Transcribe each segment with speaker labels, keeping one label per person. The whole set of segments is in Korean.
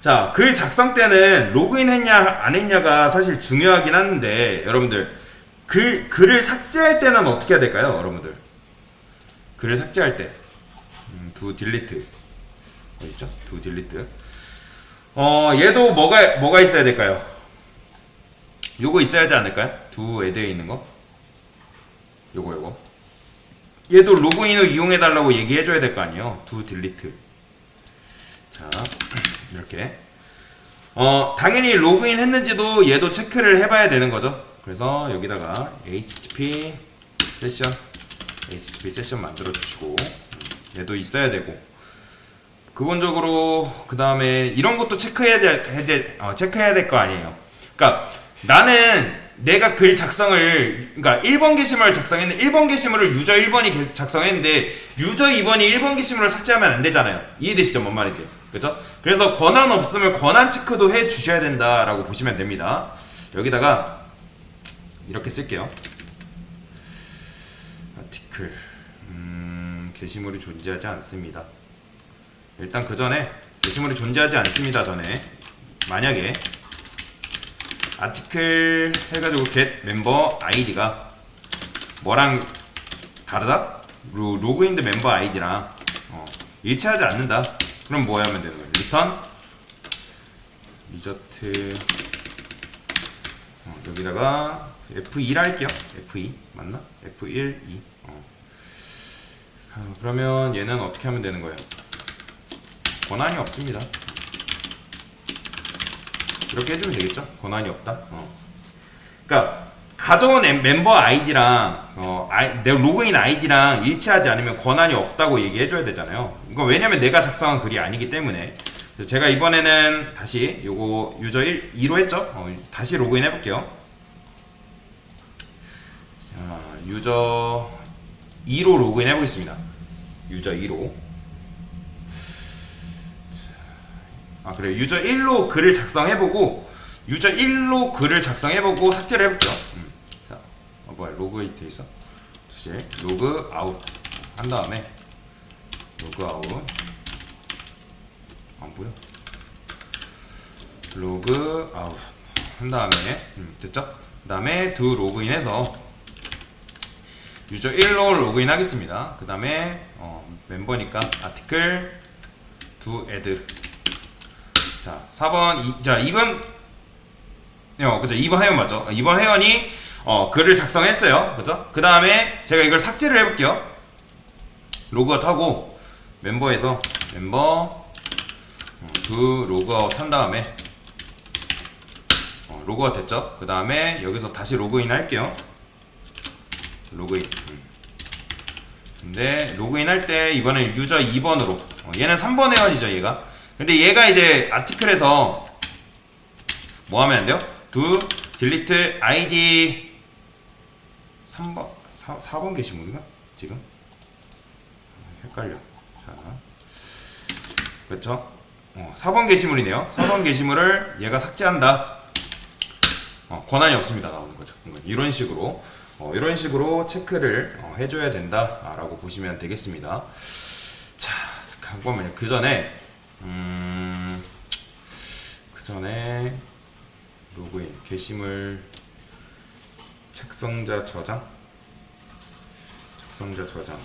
Speaker 1: 자, 글 작성 때는 로그인 했냐 안 했냐가 사실 중요하긴 한데 여러분들 글 글을 삭제할 때는 어떻게 해야 될까요, 여러분들? 글을 삭제할 때, 음, 두 딜리트 어디 있죠? 두 딜리트. 어, 얘도 뭐가 뭐가 있어야 될까요? 요거 있어야지 않을까요? 두 애드에 있는 거. 요거 요거. 얘도 로그인을 이용해 달라고 얘기해 줘야 될 거 아니에요. 두 딜리트. 자, 이렇게. 어, 당연히 로그인 했는지도 얘도 체크를 해봐야 되는 거죠. 그래서 여기다가 HTTP 세션, HTTP 세션 만들어 주시고, 얘도 있어야 되고, 기본적으로 그 다음에 이런 것도 체크해야 될, 어, 체크해야 될 거 아니에요. 그러니까 나는 내가 글 작성을 그러니까 1번 게시물을 작성했는데 1번 게시물을 유저 1번이 게- 작성했는데 유저 2번이 1번 게시물을 삭제하면 안 되잖아요. 이해되시죠? 뭔 말인지. 그죠? 그래서 권한 없으면 권한 체크도 해 주셔야 된다라고 보시면 됩니다. 여기다가 이렇게 쓸게요. 아티클 음, 게시물이 존재하지 않습니다. 일단 그 전에 게시물이 존재하지 않습니다. 전에 만약에 아티클 해가지고 get 멤버 아이디가 뭐랑 다르다? 로, 로그인드 멤버 아이디랑 어, 일치하지 않는다. 그럼 뭐 하면 되는 거예요? 리턴 리저트 어, 여기다가 F2라 할게요. F2 맞나? F1, 2 어. 아, 그러면 얘는 어떻게 하면 되는 거예요? 권한이 없습니다. 이렇게 해주면 되겠죠? 권한이 없다. 어. 그러니까 엠- 멤버 아이디랑 어, 아이, 내 로그인 아이디랑 일치하지 않으면 권한이 없다고 얘기해줘야 되잖아요. 이거 왜냐면 내가 작성한 글이 아니기 때문에. 제가 이번에는 다시 요거 유저 1, 2로 했죠? 어, 다시 로그인 해볼게요. 자, 유저 2로 로그인 해보겠습니다. 유저 2로. 아 그래요 유저 1로 글을 작성해보고 유저 1로 글을 작성해보고 삭제를 해볼게요. 음. 자 어, 뭐야 로그인 돼 있어 다시 로그 아웃. 한 다음에 로그 아웃. 안 보여? 로그 아웃. 한 다음에 음, 됐죠? 그 다음에 두 로그인해서 유저 1로 로그인 하겠습니다. 그 다음에 어, 멤버니까 아티클 두 애드 자, 4번, 이, 자, 2번, 어, 그죠. 2번 회원 맞죠. 2번 회원이, 어, 글을 작성했어요. 그죠. 그 다음에 제가 이걸 삭제를 해볼게요. 로그아웃 하고, 멤버에서, 멤버, 어, 두 로그아웃 한 다음에, 어, 로그아웃 됐죠. 그 다음에 여기서 다시 로그인 할게요. 로그인. 음. 근데 로그인 할 때 이번엔 유저 2번으로 어, 얘는 3번 회원이죠 얘가 근데 얘가 이제 아티클에서 뭐 하면 안 돼요? 두 딜리트 아이디 3번 4, 4번 게시물인가? 지금? 헷갈려. 자. 그렇죠? 어, 4번 게시물이네요. 4번 게시물을 얘가 삭제한다. 어, 권한이 없습니다. 나오는 거죠. 이런 식으로. 어, 이런 식으로 체크를 어, 해줘야 된다라고 보시면 되겠습니다. 자 잠깐만요. 그 전에 음, 그 전에 로그인 게시물 작성자 저장? 작성자 저장.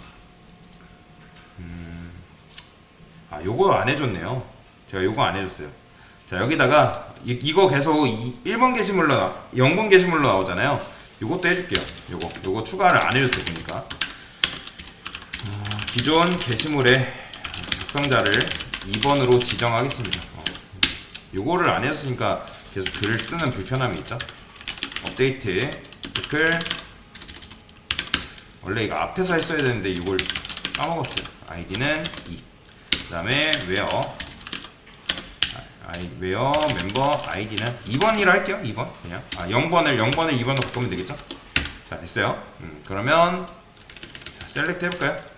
Speaker 1: 음, 아 요거 안 해줬네요. 제가 요거 안 해줬어요. 자 여기다가 이, 이거 계속 이, 1번 게시물로 나- 0번 게시물로 나오잖아요. 요것도 해줄게요. 요거 요거 추가를 안 해줬어요 보니까. 어, 기존 게시물의 작성자를 2번으로 지정하겠습니다. 어, 요거를 안 해줬으니까 계속 글을 쓰는 불편함이 있죠. 업데이트 댓글 원래 이거 앞에서 했어야 되는데 이걸 까먹었어요. 아이디는 2. 그 다음에 웨어 아이 웨어 멤버 아이디는 2번이라 할게요. 2번 그냥 아 0번을 0번을 2번으로 바꾸면 되겠죠. 자 됐어요. 음, 그러면 자, 셀렉트 해볼까요?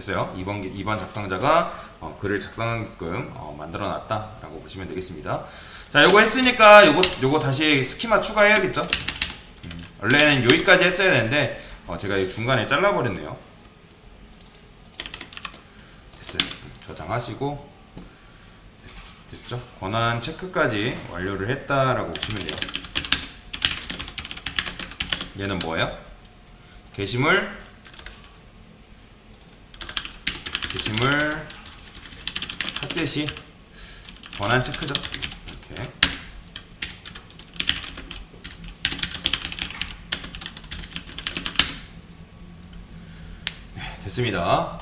Speaker 1: 됐어요. 이번, 이번 작성자가 어, 글을 작성한 게끔 어, 만들어 놨다라고 보시면 되겠습니다. 자, 요거 했으니까 요거, 요거 다시 스키마 추가해야겠죠? 음, 원래는 여기까지 했어야 되는데, 어, 제가 중간에 잘라버렸네요. 됐어요. 저장하시고, 됐죠? 권한 체크까지 완료를 했다라고 보시면 돼요. 얘는 뭐예요? 게시물 삭제 시 권한 체크죠. 이렇게 네, 됐습니다.